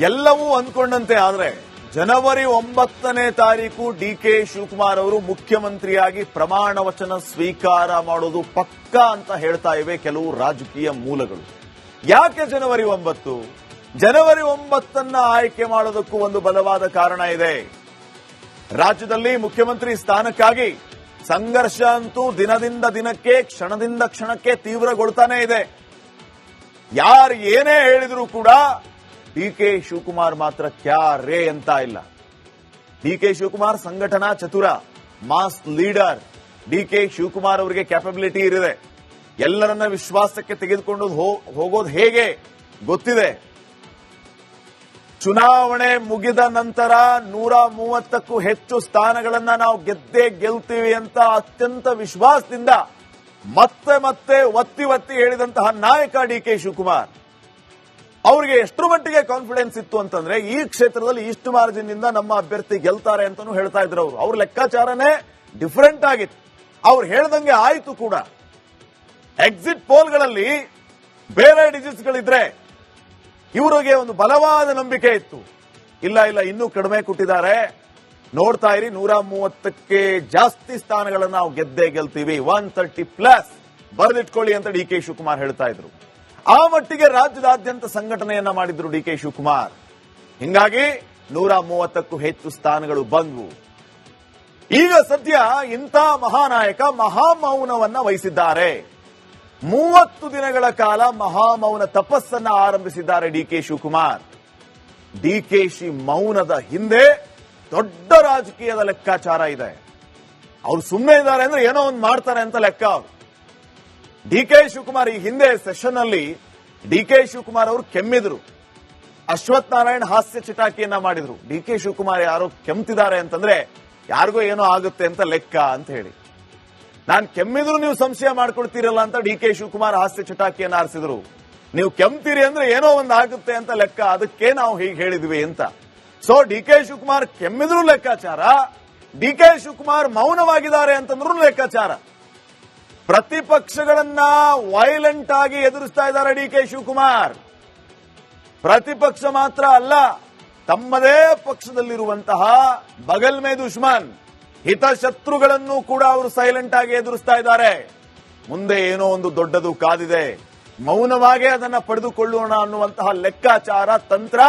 ಎಲ್ಲವೂ ಅಂದ್ಕೊಂಡಂತೆ ಆದರೆ ಜನವರಿ ಒಂಬತ್ತನೇ ತಾರೀಕು ಡಿ ಕೆ ಶಿವಕುಮಾರ್ ಅವರು ಮುಖ್ಯಮಂತ್ರಿಯಾಗಿ ಪ್ರಮಾಣ ವಚನ ಸ್ವೀಕಾರ ಮಾಡೋದು ಪಕ್ಕಾ ಅಂತ ಹೇಳ್ತಾ ಇವೆ ಕೆಲವು ರಾಜಕೀಯ ಮೂಲಗಳು. ಯಾಕೆ ಜನವರಿ ಒಂಬತ್ತು? ಜನವರಿ ಒಂಬತ್ತನ್ನ ಆಯ್ಕೆ ಮಾಡೋದಕ್ಕೂ ಒಂದು ಬಲವಾದ ಕಾರಣ ಇದೆ. ರಾಜ್ಯದಲ್ಲಿ ಮುಖ್ಯಮಂತ್ರಿ ಸ್ಥಾನಕ್ಕಾಗಿ ಸಂಘರ್ಷ ಅಂತೂ ದಿನದಿಂದ ದಿನಕ್ಕೆ, ಕ್ಷಣದಿಂದ ಕ್ಷಣಕ್ಕೆ ತೀವ್ರಗೊಳ್ತಾನೆ ಇದೆ. ಯಾರು ಏನೇ ಹೇಳಿದರೂ ಕೂಡ ಡಿ ಕೆ ಶಿವಕುಮಾರ್ ಮಾತ್ರ ಕ್ಯಾರೆ ಅಂತ ಇಲ್ಲ. ಡಿ ಕೆ ಶಿವಕುಮಾರ್ ಸಂಘಟನಾ ಚತುರ, mass leader. D K Shivakumar ಅವರಿಗೆ ಕ್ಯಾಪಬಿಲಿಟಿ ಇರಿದೆ ಎಲ್ಲರನ್ನ ವಿಶ್ವಾಸಕ್ಕೆ ತೆಗೆದುಕೊಂಡು ಹೋಗೋದು ಹೇಗೆ? ಗೊತ್ತಿದೆ. ಚುನಾವಣೆ ಮುಗಿದ ನಂತರ ನೂರ ಮೂವತ್ತಕ್ಕೂ ಹೆಚ್ಚು ಸ್ಥಾನಗಳನ್ನ ನಾವು ಗೆದ್ದೇ ಗೆಲ್ತೀವಿ ಅಂತ ಅತ್ಯಂತ ವಿಶ್ವಾಸದಿಂದ ಮತ್ತೆ ಮತ್ತೆ ಒತ್ತಿ ಒತ್ತಿ ಹೇಳಿದಂತಹ ನಾಯಕ ಡಿ ಕೆ ಶಿವಕುಮಾರ್. ಅವರಿಗೆ ಎಷ್ಟರ ಮಟ್ಟಿಗೆ ಕಾನ್ಫಿಡೆನ್ಸ್ ಇತ್ತು ಅಂತಂದ್ರೆ ಈ ಕ್ಷೇತ್ರದಲ್ಲಿ ಇಷ್ಟು ಮಾರ್ಜಿನ್ ಇಂದ ನಮ್ಮ ಅಭ್ಯರ್ಥಿ ಗೆಲ್ತಾರೆ ಅಂತಾನು ಹೇಳ್ತಾ ಇದ್ರು ಅವರು. ಅವ್ರ ಲೆಕ್ಕಾಚಾರನೇ ಡಿಫರೆಂಟ್ ಆಗಿತ್ತು. ಅವ್ರು ಹೇಳ್ದಂಗೆ ಆಯಿತು ಕೂಡ. ಎಕ್ಸಿಟ್ ಪೋಲ್ಗಳಲ್ಲಿ ಬೇರೆ ಡಿಜಿಟ್ಸ್ ಗಳಿದ್ರೆ ಇವರಿಗೆ ಒಂದು ಬಲವಾದ ನಂಬಿಕೆ ಇತ್ತು. ಇಲ್ಲ ಇಲ್ಲ, ಇನ್ನೂ ಕಡಿಮೆ ಕೊಟ್ಟಿದ್ದಾರೆ. ನೋಡ್ತಾ ಇರಿ, ನೂರ ಮೂವತ್ತಕ್ಕೆ ಜಾಸ್ತಿ ಸ್ಥಾನಗಳನ್ನು ನಾವು ಗೆದ್ದೇ ಗೆಲ್ತೀವಿ. ಒನ್ ತರ್ಟಿ ಪ್ಲಸ್ ಬರೆದಿಟ್ಕೊಳ್ಳಿ ಅಂತ ಡಿ ಕೆ ಶಿವಕುಮಾರ್ ಹೇಳ್ತಾ ಇದ್ರು. ಆ ಮಟ್ಟಿಗೆ ರಾಜ್ಯದಾದ್ಯಂತ ಸಂಘಟನೆಯನ್ನ ಮಾಡಿದ್ರು ಡಿ ಕೆ ಶಿವಕುಮಾರ್. ಹಿಂಗಾಗಿ ನೂರ ಮೂವತ್ತಕ್ಕೂ ಹೆಚ್ಚು ಸ್ಥಾನಗಳು ಬಂದ್ವು. ಈಗ ಸದ್ಯ ಇಂಥ ಮಹಾನಾಯಕ ಮಹಾಮೌನವನ್ನ ವಹಿಸಿದ್ದಾರೆ. ಮೂವತ್ತು ದಿನಗಳ ಕಾಲ ಮಹಾಮೌನ ತಪಸ್ಸನ್ನ ಆರಂಭಿಸಿದ್ದಾರೆ ಡಿ ಕೆ ಶಿವಕುಮಾರ್. ಡಿಕೆಶಿ ಮೌನದ ಹಿಂದೆ ದೊಡ್ಡ ರಾಜಕೀಯದ ಲೆಕ್ಕಾಚಾರ ಇದೆ. ಅವ್ರು ಸುಮ್ಮನೆ ಇದ್ದಾರೆ ಅಂದ್ರೆ ಏನೋ ಒಂದು ಮಾಡ್ತಾರೆ ಅಂತ ಲೆಕ್ಕ ಅವ್ರು. ಡಿ ಕೆ ಶಿವಕುಮಾರ್ ಈ ಹಿಂದೆ ಸೆಷನ್ ಅಲ್ಲಿ ಡಿ ಕೆ ಶಿವಕುಮಾರ್ ಅವರು ಕೆಮ್ಮಿದ್ರು. ಅಶ್ವಥ್ ನಾರಾಯಣ್ ಹಾಸ್ಯ ಚಟಾಕಿಯನ್ನ ಮಾಡಿದ್ರು. ಡಿ ಕೆ ಶಿವಕುಮಾರ್ ಯಾರೋ ಕೆಮ್ತಿದ್ದಾರೆ ಅಂತಂದ್ರೆ ಯಾರಿಗೋ ಏನೋ ಆಗುತ್ತೆ ಅಂತ ಲೆಕ್ಕ ಅಂತ ಹೇಳಿ. ನಾನು ಕೆಮ್ಮಿದ್ರು ನೀವು ಸಂಶಯ ಮಾಡ್ಕೊಡ್ತೀರಲ್ಲ ಅಂತ ಡಿ ಕೆ ಶಿವಕುಮಾರ್ ಹಾಸ್ಯ ಚಟಾಕಿಯನ್ನ ಆರಿಸಿದ್ರು. ನೀವು ಕೆಮ್ತೀರಿ ಅಂದ್ರೆ ಏನೋ ಒಂದು ಆಗುತ್ತೆ ಅಂತ ಲೆಕ್ಕ, ಅದಕ್ಕೆ ನಾವು ಹೀಗೆ ಹೇಳಿದ್ವಿ ಅಂತ. ಸೊ ಡಿ ಕೆ ಶಿವಕುಮಾರ್ ಕೆಮ್ಮಿದ್ರು ಲೆಕ್ಕಾಚಾರ. ಡಿ ಕೆ ಶಿವಕುಮಾರ್ ಮೌನವಾಗಿದ್ದಾರೆ ಅಂತಂದ್ರೂ ಲೆಕ್ಕಾಚಾರ. ಪ್ರತಿಪಕ್ಷಗಳನ್ನ ವೈಲೆಂಟ್ ಆಗಿ ಎದುರಿಸ್ತಾ ಇದ್ದಾರೆ ಡಿ ಕೆ ಶಿವಕುಮಾರ್. ಪ್ರತಿಪಕ್ಷ ಮಾತ್ರ ಅಲ್ಲ, ತಮ್ಮದೇ ಪಕ್ಷದಲ್ಲಿರುವಂತಹ ಬಗಲ್ ಮೇ ದುಶ್ಮನ್, ಹಿತಶತ್ರುಗಳನ್ನು ಕೂಡ ಅವರು ಸೈಲೆಂಟ್ ಆಗಿ ಎದುರಿಸ್ತಾ ಇದ್ದಾರೆ. ಮುಂದೆ ಏನೋ ಒಂದು ದೊಡ್ಡದು ಕಾದಿದೆ. ಮೌನವಾಗೇ ಅದನ್ನ ಪಡೆದುಕೊಳ್ಳೋಣ ಅನ್ನುವಂತಹ ಲೆಕ್ಕಾಚಾರ ತಂತ್ರ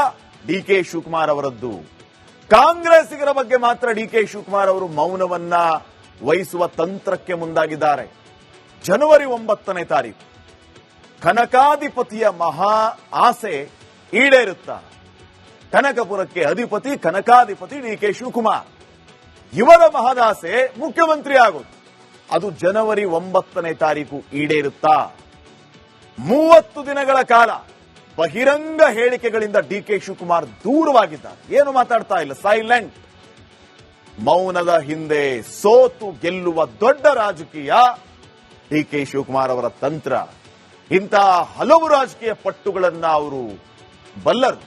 ಡಿ ಕೆ ಶಿವಕುಮಾರ್ ಅವರದ್ದು. ಕಾಂಗ್ರೆಸ್ಸಿಗರ ಬಗ್ಗೆ ಮಾತ್ರ ಡಿ ಕೆ ಶಿವಕುಮಾರ್ ಅವರು ಮೌನವನ್ನ ವಹಿಸುವ ತಂತ್ರಕ್ಕೆ ಮುಂದಾಗಿದ್ದಾರೆ. ಜನವರಿ ಒಂಬತ್ತನೇ ತಾರೀಕು. ಕನಕಾಧಿಪತಿಯ ಮಹಾ ಆಸೆ ಈಡೇರುತ್ತಾ? ಕನಕಪುರಕ್ಕೆ ಅಧಿಪತಿ, ಕನಕಾಧಿಪತಿ ಡಿ ಕೆ ಶಿವಕುಮಾರ್. ಇವರ ಮಹದಾಸೆ ಮುಖ್ಯಮಂತ್ರಿ ಆಗೋದು ಅದು ಜನವರಿ ಒಂಬತ್ತನೇ ತಾರೀಕು ಈಡೇರುತ್ತಾ? ಮೂವತ್ತು ದಿನಗಳ ಕಾಲ ಬಹಿರಂಗ ಹೇಳಿಕೆಗಳಿಂದ ಡಿ ಕೆ ಶಿವಕುಮಾರ್ ದೂರವಾಗಿದ್ದಾರೆ. ಏನು ಮಾತಾಡ್ತಾ ಇಲ್ಲ ಸೈಲೆಂಟ್ ಮೌನದ ಹಿಂದೆ ಸೋತು ಗೆಲ್ಲುವ ದೊಡ್ಡ ರಾಜಕೀಯ ಡಿ ಕೆ ಶಿವಕುಮಾರ್ ಅವರ ತಂತ್ರ. ಇಂತಹ ಹಲವು ರಾಜಕೀಯ ಪಟ್ಟುಗಳನ್ನ ಅವರು ಬಲ್ಲರು.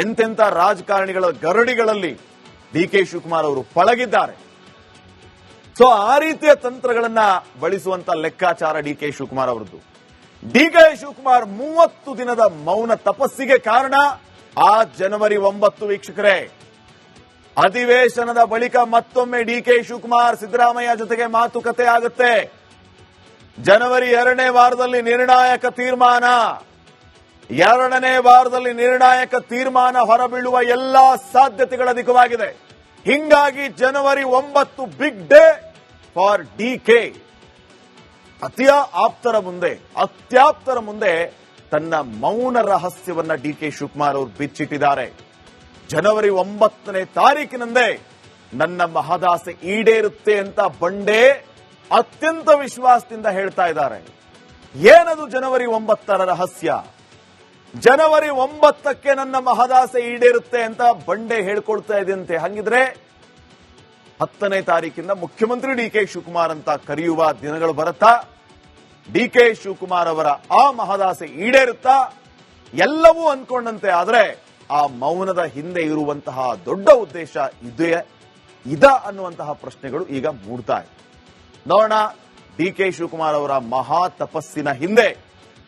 ಎಂತೆಂಥ ರಾಜಕಾರಣಿಗಳ ಗರಡಿಗಳಲ್ಲಿ ಡಿ ಕೆ ಶಿವಕುಮಾರ್ ಅವರು ಪಳಗಿದ್ದಾರೆ. ಸೊ, ಆ ರೀತಿಯ ತಂತ್ರಗಳನ್ನ ಬಳಸುವಂತ ಲೆಕ್ಕಾಚಾರ ಡಿ ಕೆ ಶಿವಕುಮಾರ್ ಅವರದ್ದು. ಡಿ ಕೆ ಶಿವಕುಮಾರ್ ಮೂವತ್ತು ದಿನದ ಮೌನ ತಪಸ್ಸಿಗೆ ಕಾರಣ ಆ ಜನವರಿ ಒಂಬತ್ತು ವೀಕ್ಷಕರೇ. ಅಧಿವೇಶನದ ಬಳಿಕ ಮತ್ತೊಮ್ಮೆ ಡಿ ಕೆ ಶಿವಕುಮಾರ್ ಸಿದ್ದರಾಮಯ್ಯ ಜೊತೆಗೆ ಮಾತುಕತೆ ಆಗುತ್ತೆ. ಜನವರಿ ಎರಡನೇ ವಾರದಲ್ಲಿ ನಿರ್ಣಾಯಕ ತೀರ್ಮಾನ. ಎರಡನೇ ವಾರದಲ್ಲಿ ನಿರ್ಣಾಯಕ ತೀರ್ಮಾನ ಹೊರಬೀಳುವ ಎಲ್ಲಾ ಸಾಧ್ಯತೆಗಳ ಅಧಿಕವಾಗಿದೆ ಹಿಂಗಾಗಿ ಜನವರಿ ಒಂಬತ್ತು big day for D K. ಅತಿಯ ಆಪ್ತರ ಮುಂದೆ, ಅತ್ಯಾಪ್ತರ ಮುಂದೆ ತನ್ನ ಮೌನ ರಹಸ್ಯವನ್ನ ಡಿ ಕೆ ಶಿವಕುಮಾರ್ ಅವರು ಬಿಚ್ಚಿಟ್ಟಿದ್ದಾರೆ. ಜನವರಿ ಒಂಬತ್ತನೇ ತಾರೀಕಿನಂದೇ ನನ್ನ ಮಹದಾಸೆ ಈಡೇರುತ್ತೆ ಅಂತ ಬಂಡೆ ಅತ್ಯಂತ ವಿಶ್ವಾಸದಿಂದ ಹೇಳ್ತಾ ಇದ್ದಾರೆ. ಏನದು ಜನವರಿ ಒಂಬತ್ತರ ರಹಸ್ಯ? ಜನವರಿ ಒಂಬತ್ತಕ್ಕೆ ನನ್ನ ಮಹದಾಸೆ ಈಡೇರುತ್ತೆ ಅಂತ ಬಂಡೆ ಹೇಳ್ಕೊಳ್ತಾ ಇದೆಯಂತೆ ಹಂಗಿದ್ರೆ ಹತ್ತನೇ ತಾರೀಕಿಂದ ಮುಖ್ಯಮಂತ್ರಿ ಡಿ ಕೆ ಶಿವಕುಮಾರ್ ಅಂತ ಕರೆಯುವ ದಿನಗಳು ಬರುತ್ತಾ? ಡಿ ಕೆ ಶಿವಕುಮಾರ್ ಅವರ ಆ ಮಹದಾಸೆ ಈಡೇರುತ್ತಾ? ಎಲ್ಲವೂ ಅನ್ಕೊಂಡಂತೆ ಆದ್ರೆ ಆ ಮೌನದ ಹಿಂದೆ ಇರುವಂತಹ ದೊಡ್ಡ ಉದ್ದೇಶ ಇದೆಯೇ ಇದ ಅನ್ನುವಂತಹ ಪ್ರಶ್ನೆಗಳು ಈಗ ಮೂಡ್ತಾ ಇದೆ. ನೋಡೋಣ. ಡಿ ಕೆ ಶಿವಕುಮಾರ್ ಅವರ ಮಹಾ ತಪಸ್ಸಿನ ಹಿಂದೆ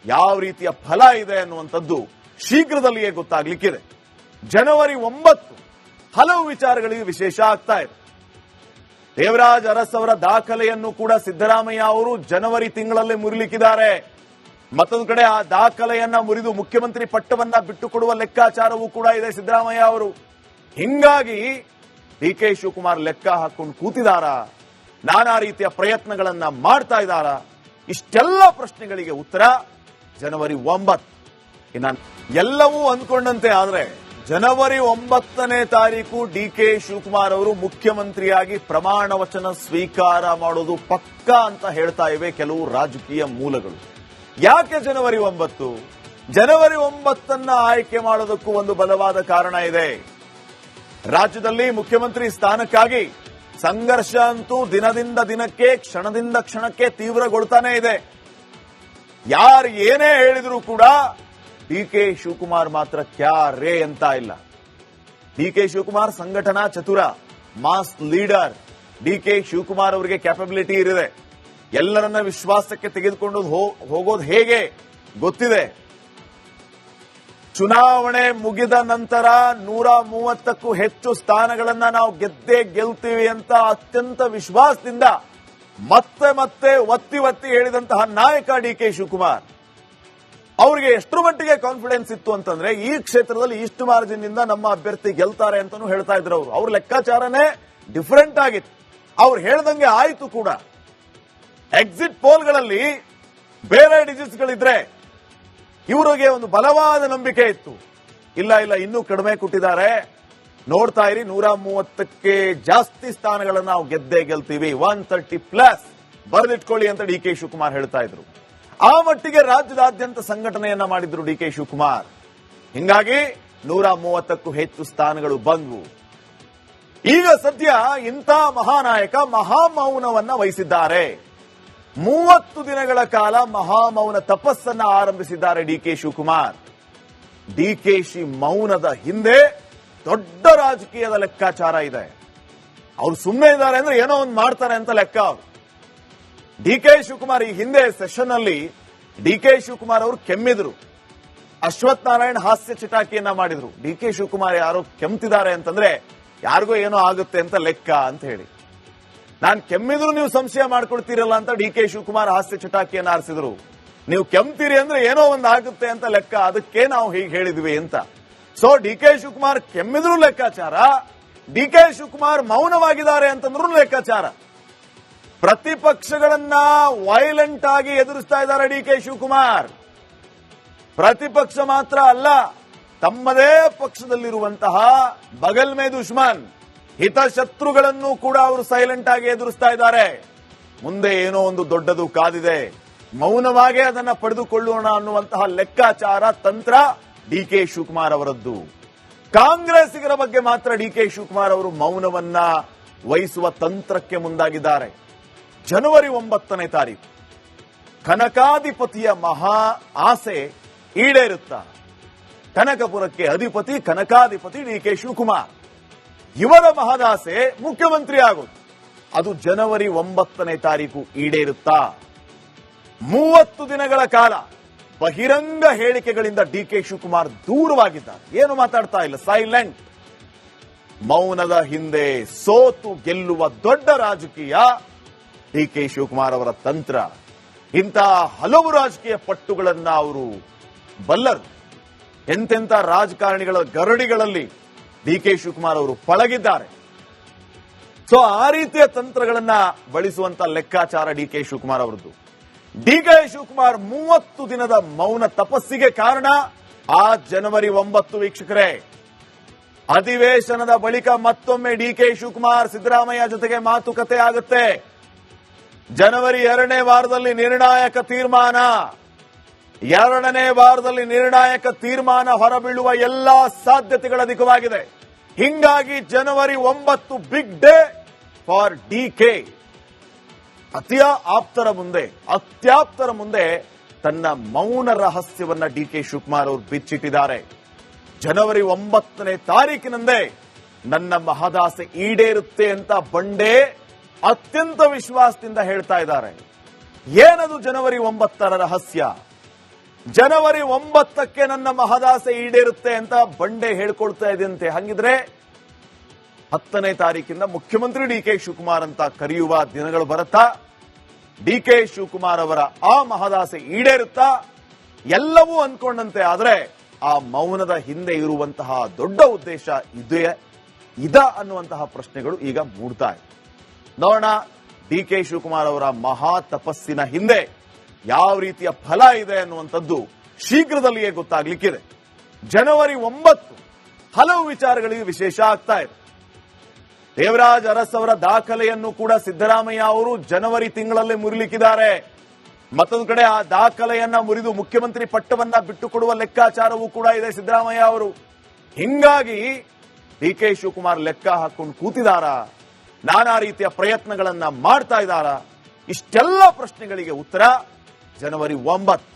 ಯಾವ ರೀತಿಯ ಫಲ ಇದೆ ಅನ್ನುವಂಥದ್ದು ಶೀಘ್ರದಲ್ಲಿಯೇ ಗೊತ್ತಾಗ್ಲಿಕ್ಕಿದೆ. ಜನವರಿ ಒಂಬತ್ತು ಹಲವು ವಿಚಾರಗಳಿಗೆ ವಿಶೇಷ ಆಗ್ತಾ ಇದೆ. ದೇವರಾಜ್ ಅರಸ್ ಅವರ ದಾಖಲೆಯನ್ನು ಕೂಡ ಸಿದ್ದರಾಮಯ್ಯ ಅವರು ಜನವರಿ ತಿಂಗಳಲ್ಲೇ ಮುರಿಲಿಕ್ಕಿದ್ದಾರೆ. ಮತ್ತೊಂದು ಕಡೆ ಆ ದಾಖಲೆಯನ್ನ ಮುರಿದು ಮುಖ್ಯಮಂತ್ರಿ ಪಟ್ಟವನ್ನ ಬಿಟ್ಟುಕೊಡುವ ಲೆಕ್ಕಾಚಾರವೂ ಕೂಡ ಇದೆ ಸಿದ್ದರಾಮಯ್ಯ ಅವರು. ಹಿಂಗಾಗಿ ಡಿ ಕೆ ಶಿವಕುಮಾರ್ ಲೆಕ್ಕ ಹಾಕೊಂಡು ಕೂತಿದಾರ? ನಾನಾ ರೀತಿಯ ಪ್ರಯತ್ನಗಳನ್ನ ಮಾಡ್ತಾ ಇದ್ದಾರ? ಇಷ್ಟೆಲ್ಲ ಪ್ರಶ್ನೆಗಳಿಗೆ ಉತ್ತರ ಜನವರಿ ಒಂಬತ್ತು. ಇನ್ನ ಎಲ್ಲವೂ ಅಂದ್ಕೊಂಡಂತೆ ಆದ್ರೆ ಜನವರಿ ಒಂಬತ್ತನೇ ತಾರೀಕು ಡಿ ಕೆ ಶಿವಕುಮಾರ್ ಅವರು ಮುಖ್ಯಮಂತ್ರಿಯಾಗಿ ಪ್ರಮಾಣ ವಚನ ಸ್ವೀಕಾರ ಮಾಡೋದು ಪಕ್ಕಾ ಅಂತ ಹೇಳ್ತಾ ಇವೆ ಕೆಲವು ರಾಜಕೀಯ ಮೂಲಗಳು. ಯಾಕೆ ಜನವರಿ ಒಂಬತ್ತು? ಜನವರಿ ಒಂಬತ್ತನ್ನ ಆಯ್ಕೆ ಮಾಡೋದಕ್ಕೂ ಒಂದು ಬಲವಾದ ಕಾರಣ ಇದೆ. ರಾಜ್ಯದಲ್ಲಿ ಮುಖ್ಯಮಂತ್ರಿ ಸ್ಥಾನಕ್ಕಾಗಿ ಸಂಘರ್ಷ ಅಂತೂ ದಿನದಿಂದ ದಿನಕ್ಕೆ, ಕ್ಷಣದಿಂದ ಕ್ಷಣಕ್ಕೆ ತೀವ್ರಗೊಳ್ತಾನೆ ಇದೆ. ಯಾರು ಏನೇ ಹೇಳಿದ್ರು ಕೂಡ ಡಿ ಕೆ ಶಿವಕುಮಾರ್ ಮಾತ್ರ ಕ್ಯಾರೆ ಅಂತ ಇಲ್ಲ. ಡಿ ಕೆ ಶಿವಕುಮಾರ್ ಸಂಘಟನಾ ಚತುರ, mass leader. D K Shivakumar ಅವರಿಗೆ ಕ್ಯಾಪಬಿಲಿಟಿ ಇರಿದೆ. ಎಲ್ಲರನ್ನ ವಿಶ್ವಾಸಕ್ಕೆ ತೆಗೆದುಕೊಂಡು ಹೋಗೋದು ಹೇಗೆ? ಗೊತ್ತಿದೆ. ಚುನಾವಣೆ ಮುಗಿದ ನಂತರ ನೂರ ಮೂವತ್ತಕ್ಕೂ ಹೆಚ್ಚು ಸ್ಥಾನಗಳನ್ನ ನಾವು ಗೆದ್ದೇ ಗೆಲ್ತೀವಿ ಅಂತ ಅತ್ಯಂತ ವಿಶ್ವಾಸದಿಂದ ಮತ್ತೆ ಮತ್ತೆ ಒತ್ತಿ ಒತ್ತಿ ಹೇಳಿದಂತಹ ನಾಯಕ ಡಿ ಕೆ ಶಿವಕುಮಾರ್. ಅವರಿಗೆ ಎಷ್ಟರ ಮಟ್ಟಿಗೆ ಕಾನ್ಫಿಡೆನ್ಸ್ ಇತ್ತು ಅಂತಂದ್ರೆ ಈ ಕ್ಷೇತ್ರದಲ್ಲಿ ಇಷ್ಟು ಮಾರ್ಜಿನ್ ಇಂದ ನಮ್ಮ ಅಭ್ಯರ್ಥಿ ಗೆಲ್ತಾರೆ ಅಂತಾನು ಹೇಳ್ತಾ ಇದ್ರು ಅವರು. ಅವ್ರ ಲೆಕ್ಕಾಚಾರನೇ ಡಿಫರೆಂಟ್ ಆಗಿತ್ತು. ಅವ್ರು ಹೇಳ್ದಂಗೆ ಆಯಿತು ಕೂಡ. ಎಕ್ಸಿಟ್ ಪೋಲ್ಗಳಲ್ಲಿ ಬೇರೆ ಡಿಜಿಟ್ಸ್ ಗಳಿದ್ರೆ ಇವರಿಗೆ ಒಂದು ಬಲವಾದ ನಂಬಿಕೆ ಇತ್ತು. ಇಲ್ಲ ಇಲ್ಲ, ಇನ್ನೂ ಕಡಿಮೆ ಕೊಟ್ಟಿದ್ದಾರೆ. ನೋಡ್ತಾ ಇರಿ, ನೂರ ಮೂವತ್ತಕ್ಕೆ ಜಾಸ್ತಿ ಸ್ಥಾನಗಳನ್ನು ನಾವು ಗೆದ್ದೇ ಗೆಲ್ತೀವಿ. ಒನ್ ತರ್ಟಿ ಪ್ಲಸ್ ಬರೆದಿಟ್ಕೊಳ್ಳಿ ಅಂತ ಡಿ ಕೆ ಶಿವಕುಮಾರ್ ಹೇಳ್ತಾ ಇದ್ರು. ಆ ಮಟ್ಟಿಗೆ ರಾಜ್ಯದಾದ್ಯಂತ ಸಂಘಟನೆಯನ್ನ ಮಾಡಿದ್ರು ಡಿ ಕೆ ಶಿವಕುಮಾರ್. ಹಿಂಗಾಗಿ ನೂರ ಮೂವತ್ತಕ್ಕೂ ಹೆಚ್ಚು ಸ್ಥಾನಗಳು ಬಂದ್ವು. ಈಗ ಸದ್ಯ ಇಂಥ ಮಹಾನಾಯಕ ಮಹಾಮೌನವನ್ನ ವಹಿಸಿದ್ದಾರೆ. ಮೂವತ್ತು ದಿನಗಳ ಕಾಲ ಮಹಾಮೌನ ತಪಸ್ಸನ್ನ ಆರಂಭಿಸಿದ್ದಾರೆ ಡಿ ಕೆ ಶಿವಕುಮಾರ್. ಡಿಕೆಶಿ ಮೌನದ ಹಿಂದೆ ದೊಡ್ಡ ರಾಜಕೀಯದ ಲೆಕ್ಕಾಚಾರ ಇದೆ. ಅವ್ರು ಸುಮ್ಮನೆ ಇದ್ದಾರೆ ಅಂದ್ರೆ ಏನೋ ಒಂದು ಮಾಡ್ತಾರೆ ಅಂತ ಲೆಕ್ಕ ಅವರು. ಡಿ ಕೆ ಶಿವಕುಮಾರ್ ಈ ಹಿಂದೆ ಸೆಷನ್ ಅಲ್ಲಿ ಡಿ ಕೆ ಶಿವಕುಮಾರ್ ಅವರು ಕೆಮ್ಮಿದ್ರು. ಅಶ್ವಥ್ ನಾರಾಯಣ್ ಹಾಸ್ಯ ಚಟಾಕಿಯನ್ನ ಮಾಡಿದ್ರು. ಡಿ ಕೆ ಶಿವಕುಮಾರ್ ಯಾರೋ ಕೆಮ್ತಿದ್ದಾರೆ ಅಂತಂದ್ರೆ ಯಾರಿಗೋ ಏನೋ ಆಗುತ್ತೆ ಅಂತ ಲೆಕ್ಕ ಅಂತ ಹೇಳಿ. ನಾನ್ ಕೆಮ್ಮಿದ್ರು ನೀವು ಸಂಶಯ ಮಾಡ್ಕೊಡ್ತೀರಲ್ಲ ಅಂತ ಡಿ ಕೆ ಶಿವಕುಮಾರ್ ಹಾಸ್ಯ ಚಟಾಕಿಯನ್ನು ಆರಿಸಿದ್ರು. ನೀವು ಕೆಮ್ತೀರಿ ಅಂದ್ರೆ ಏನೋ ಒಂದು ಆಗುತ್ತೆ ಅಂತ ಲೆಕ್ಕ, ಅದಕ್ಕೆ ನಾವು ಹೀಗೆ ಹೇಳಿದ್ವಿ ಅಂತ. ಸೊ ಡಿ ಕೆ ಶಿವಕುಮಾರ್ ಕೆಮ್ಮಿದ್ರು ಲೆಕ್ಕಾಚಾರ, ಡಿ ಕೆ ಶಿವಕುಮಾರ್ ಮೌನವಾಗಿದ್ದಾರೆ ಅಂತಂದ್ರು ಲೆಕ್ಕಾಚಾರ. ಪ್ರತಿಪಕ್ಷಗಳನ್ನ ವೈಲೆಂಟ್ ಆಗಿ ಎದುರಿಸ್ತಾ ಇದ್ದಾರೆ ಡಿ ಕೆ ಶಿವಕುಮಾರ್. ಪ್ರತಿಪಕ್ಷ ಮಾತ್ರ ಅಲ್ಲ, ತಮ್ಮದೇ ಪಕ್ಷದಲ್ಲಿರುವಂತಹ ಬಗಲ್ ಮೇ ದುಶ್ಮನ್. ಹಿತಶತ್ರುಗಳನ್ನು ಕೂಡ ಅವರು ಸೈಲೆಂಟ್ ಆಗಿ ಎದುರಿಸ್ತಾ ಇದ್ದಾರೆ. ಮುಂದೆ ಏನೋ ಒಂದು ದೊಡ್ಡದು ಕಾದಿದೆ. ಮೌನವಾಗೇ ಅದನ್ನ ಪಡೆದುಕೊಳ್ಳೋಣ ಅನ್ನುವಂತಹ ಲೆಕ್ಕಾಚಾರ ತಂತ್ರ ಡಿ ಕೆ ಶಿವಕುಮಾರ್ ಅವರದ್ದು. ಕಾಂಗ್ರೆಸ್ಸಿಗರ ಬಗ್ಗೆ ಮಾತ್ರ ಡಿ ಕೆ ಶಿವಕುಮಾರ್ ಅವರು ಮೌನವನ್ನ ವಹಿಸುವ ತಂತ್ರಕ್ಕೆ ಮುಂದಾಗಿದ್ದಾರೆ. ಜನವರಿ ಒಂಬತ್ತನೇ ತಾರೀಕು. ಕನಕಾಧಿಪತಿಯ ಮಹಾ ಆಸೆ ಈಡೇರುತ್ತ. ಕನಕಪುರಕ್ಕೆ ಅಧಿಪತಿ, ಕನಕಾಧಿಪತಿ ಡಿ ಕೆ ಶಿವಕುಮಾರ್. ಇವರ ಮಹದಾಸೆ ಮುಖ್ಯಮಂತ್ರಿ ಆಗೋದು ಅದು ಜನವರಿ ಒಂಬತ್ತನೇ ತಾರೀಕು ಈಡೇರುತ್ತಾ? ಮೂವತ್ತು ದಿನಗಳ ಕಾಲ ಬಹಿರಂಗ ಹೇಳಿಕೆಗಳಿಂದ ಡಿ ಕೆ ಶಿವಕುಮಾರ್ ದೂರವಾಗಿದ್ದಾರೆ. ಏನು ಮಾತಾಡ್ತಾ ಇಲ್ಲ? ಸೈಲೆಂಟ್ ಮೌನದ ಹಿಂದೆ ಸೋತು ಗೆಲ್ಲುವ ದೊಡ್ಡ ರಾಜಕೀಯ ಡಿ ಕೆ ಶಿವಕುಮಾರ್ ಅವರ ತಂತ್ರ. ಇಂತಹ ಹಲವು ರಾಜಕೀಯ ಪಟ್ಟುಗಳನ್ನ ಅವರು ಬಲ್ಲರು. ಎಂತೆಂಥ ರಾಜಕಾರಣಿಗಳ ಗರಡಿಗಳಲ್ಲಿ ಡಿ ಕೆ ಶಿವಕುಮಾರ್ ಅವರು ಪಳಗಿದ್ದಾರೆ. ಸೊ ಆ ರೀತಿಯ ತಂತ್ರಗಳನ್ನ ಬಳಸುವಂತ ಲೆಕ್ಕಾಚಾರ ಡಿ ಕೆ ಶಿವಕುಮಾರ್ ಅವರದ್ದು. ಡಿ ಕೆ ಶಿವಕುಮಾರ್ ಮೂವತ್ತು ದಿನದ ಮೌನ ತಪಸ್ಸಿಗೆ ಕಾರಣ ಆ ಜನವರಿ ಒಂಬತ್ತು ವೀಕ್ಷಕರೇ. ಅಧಿವೇಶನದ ಬಳಿಕ ಮತ್ತೊಮ್ಮೆ ಡಿ ಕೆ ಶಿವಕುಮಾರ್ ಸಿದ್ದರಾಮಯ್ಯ ಜೊತೆಗೆ ಮಾತುಕತೆ ಆಗುತ್ತೆ. ಜನವರಿ ಎರಡನೇ ವಾರದಲ್ಲಿ ನಿರ್ಣಾಯಕ ತೀರ್ಮಾನ. ಎರಡನೇ ವಾರದಲ್ಲಿ ನಿರ್ಣಾಯಕ ತೀರ್ಮಾನ ಹೊರಬೀಳುವ ಎಲ್ಲಾ ಸಾಧ್ಯತೆಗಳ ದಿಕ್ಕವಾಗಿದೆ. ಹಿಂಗಾಗಿ ಜನವರಿ ಒಂಬತ್ತು big day for D K. ಅತಿಯ ಆಪ್ತರ ಮುಂದೆ, ಅತ್ಯಾಪ್ತರ ಮುಂದೆ ತನ್ನ ಮೌನ ರಹಸ್ಯವನ್ನ ಡಿ ಕೆ ಶಿವಕುಮಾರ್ ಅವರು ಬಿಚ್ಚಿಟ್ಟಿದ್ದಾರೆ. ಜನವರಿ ಒಂಬತ್ತನೇ ತಾರೀಕಿನಂದೇ ನನ್ನ ಮಹದಾಸೆ ಈಡೇರುತ್ತೆ ಅಂತ ಬಂಡೆ ಅತ್ಯಂತ ವಿಶ್ವಾಸದಿಂದ ಹೇಳ್ತಾ ಇದ್ದಾರೆ. ಏನದು ಜನವರಿ ಒಂಬತ್ತರ ರಹಸ್ಯ? ಜನವರಿ ಒಂಬತ್ತಕ್ಕೆ ನನ್ನ ಮಹದಾಸೆ ಈಡೇರುತ್ತೆ ಅಂತ ಬಂಡೆ ಹೇಳ್ಕೊಳ್ತಾ ಇದೆಯಂತೆ ಹಂಗಿದ್ರೆ ಹತ್ತನೇ ತಾರೀಕಿಂದ ಮುಖ್ಯಮಂತ್ರಿ ಡಿ ಕೆ ಶಿವಕುಮಾರ್ ಅಂತ ಕರೆಯುವ ದಿನಗಳು ಬರುತ್ತಾ? ಡಿ ಕೆ ಶಿವಕುಮಾರ್ ಅವರ ಆ ಮಹದಾಸೆ ಈಡೇರುತ್ತಾ? ಎಲ್ಲವೂ ಅನ್ಕೊಂಡಂತೆ, ಆದ್ರೆ ಆ ಮೌನದ ಹಿಂದೆ ಇರುವಂತಹ ದೊಡ್ಡ ಉದ್ದೇಶ ಇದೇ, ಇದ ಅನ್ನುವಂತಹ ಪ್ರಶ್ನೆಗಳು ಈಗ ಮೂಡ್ತಾ ಇದೆ. ನೋಡೋಣ, ಡಿ ಕೆ ಶಿವಕುಮಾರ್ ಅವರ ಮಹಾ ತಪಸ್ಸಿನ ಹಿಂದೆ ಯಾವ ರೀತಿಯ ಫಲ ಇದೆ ಅನ್ನುವಂಥದ್ದು ಶೀಘ್ರದಲ್ಲಿಯೇ ಗೊತ್ತಾಗ್ಲಿಕ್ಕಿದೆ. ಜನವರಿ ಒಂಬತ್ತು ಹಲವು ವಿಚಾರಗಳಿಗೆ ವಿಶೇಷ ಆಗ್ತಾ ಇದೆ. ದೇವರಾಜ್ ಅರಸ್ ಅವರ ದಾಖಲೆಯನ್ನು ಕೂಡ ಸಿದ್ದರಾಮಯ್ಯ ಅವರು ಜನವರಿ ತಿಂಗಳಲ್ಲೇ ಮುರಿಲಿಕ್ಕಿದ್ದಾರೆ. ಮತ್ತೊಂದು ಕಡೆ ಆ ದಾಖಲೆಯನ್ನ ಮುರಿದು ಮುಖ್ಯಮಂತ್ರಿ ಪಟ್ಟವನ್ನ ಬಿಟ್ಟುಕೊಡುವ ಲೆಕ್ಕಾಚಾರವೂ ಕೂಡ ಇದೆ ಸಿದ್ದರಾಮಯ್ಯ ಅವರು. ಹಿಂಗಾಗಿ ಡಿ ಕೆ ಶಿವಕುಮಾರ್ ಲೆಕ್ಕ ಹಾಕೊಂಡು ಕೂತಿದಾರ? ನಾನಾ ರೀತಿಯ ಪ್ರಯತ್ನಗಳನ್ನ ಮಾಡ್ತಾ ಇದ್ದಾರಾ ಇಷ್ಟೆಲ್ಲ ಪ್ರಶ್ನೆಗಳಿಗೆ ಉತ್ತರ ಜನವರಿ ಒಂಬತ್ತು.